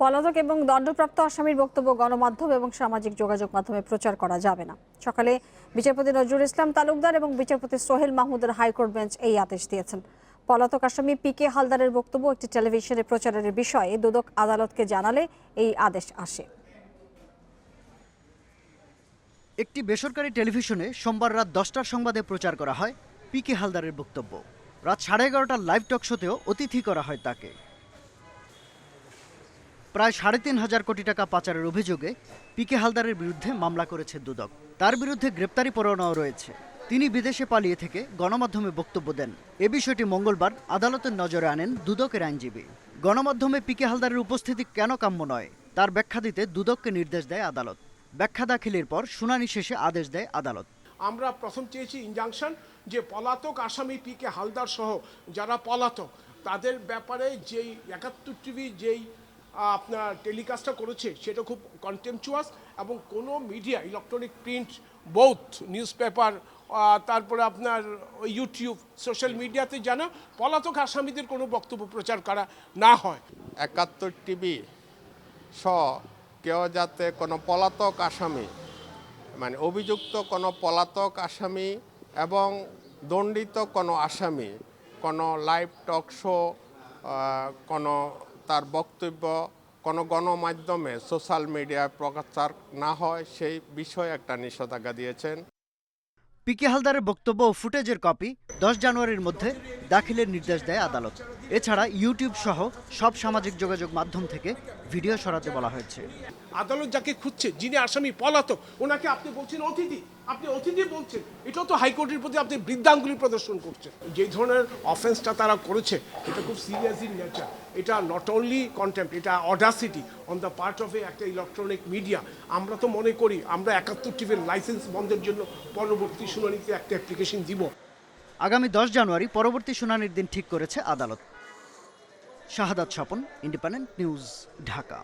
পলাতক এবং দণ্ডপ্রাপ্ত আসামির বক্তব্য গণমাধ্যম এবং সামাজিক যোগাযোগ মাধ্যমে প্রচার করা যাবে না। সকালে বিচারপতি নজরুল ইসলাম তালুকদার এবং বিচারপতি সোহেল মাহমুদের হাইকোর্ট বেঞ্চ এই আদেশ দিয়েছেন। পলাতক আসামি পি কে হালদারের বক্তব্য একটি টেলিভিশনে প্রচারের বিষয়ে দুদক আদালতকে জানালে এই আদেশ আসে। একটি বেসরকারি টেলিভিশনে সোমবার রাত দশটার সংবাদে প্রচার করা হয় পি কে হালদারের বক্তব্য। রাত সাড়ে এগারোটার লাইভ টক শোতেও অতিথি করা হয় তাকে। প্রায় সাড়ে তিন হাজার কোটি টাকা পাচারের অভিযোগে পি কে হালদারের বিরুদ্ধে মামলা করেছে দুদক। তার বিরুদ্ধে গ্রেপ্তারি পরোয়ানাও রয়েছে। তিনি বিদেশে পালিয়ে থেকে গণমাধ্যমে বক্তব্য দেন। এ বিষয়টি মঙ্গলবার আদালতের নজরে আনেন দুদকের আইনজীবী। গণমাধ্যমে পি কে হালদারের উপস্থিতি কেন কাম্য নয়, তার ব্যাখ্যা দিতে দুদককে নির্দেশ দেয় আদালত। ব্যাখ্যা দাখিলের পর শুনানি শেষে আদেশ দেয় আদালত। আমরা প্রথম চেয়েছি ইনজাংশন যে পলাতক আসামি পি কে হালদার সহ যারা পলাতক, তাদের ব্যাপারে যেই একাত্তর টিভি, যেই আপনার টেলিকাস্টটা করেছে, সেটা খুব কন্টেমচুয়াস এবং কোনো media electronic print both newspaper তারপরে আপনার ইউটিউব সোশ্যাল মিডিয়াতে যেন পলাতক আসামিদের কোনো বক্তব্য প্রচার করা না হয়। একাত্তর টিভি সহ কেউ যাতে কোনো পলাতক আসামি মানে অভিযুক্ত কোনো পলাতক আসামি এবং দণ্ডিত কোনো আসামি, কোনো লাইভ টক শো কোনো তার বক্তব্য কোনো গণমাধ্যমে সোশ্যাল মিডিয়ায় প্রচার না হয় সেই বিষয়ে একটা নিষেধাজ্ঞা দিয়েছেন। পি কে হালদারের বক্তব্য ও ফুটেজের কপি দশ জানুয়ারির মধ্যে দাখিলের নির্দেশ দেয় আদালত। এছাড়া ইউটিউব সহ সব সামাজিক যোগাযোগ মাধ্যম থেকে ভিডিও সরাতে বলা হয়েছে। আদালত যাকে খুঁজছে যিনি আসামি পলাতক ওনাকে আপনি বলছেন অতিথি। আপনি অতিথি বলছেন, এটাও তো হাইকোর্টের প্রতি আপনি বৃদ্ধাঙ্গুলি প্রদর্শন করছেন। যে ধরনের অফেন্সটা তারা করেছে, এটা খুব সিরিয়াস ইন নেচার এটা নট অনলি কন্টেম্প এটা audacity on the part of a একটা ইলেকট্রনিক মিডিয়া আমরা তো মনে করি, আমরা একাত্তর টিভির লাইসেন্স বন্ধের জন্য পরবর্তী শুনানিতে একটা অ্যাপ্লিকেশন দিব। আগামী দশ জানুয়ারি পরবর্তী শুনানির দিন ঠিক করেছে আদালত। Shahadat Swapan independent news Dhaka.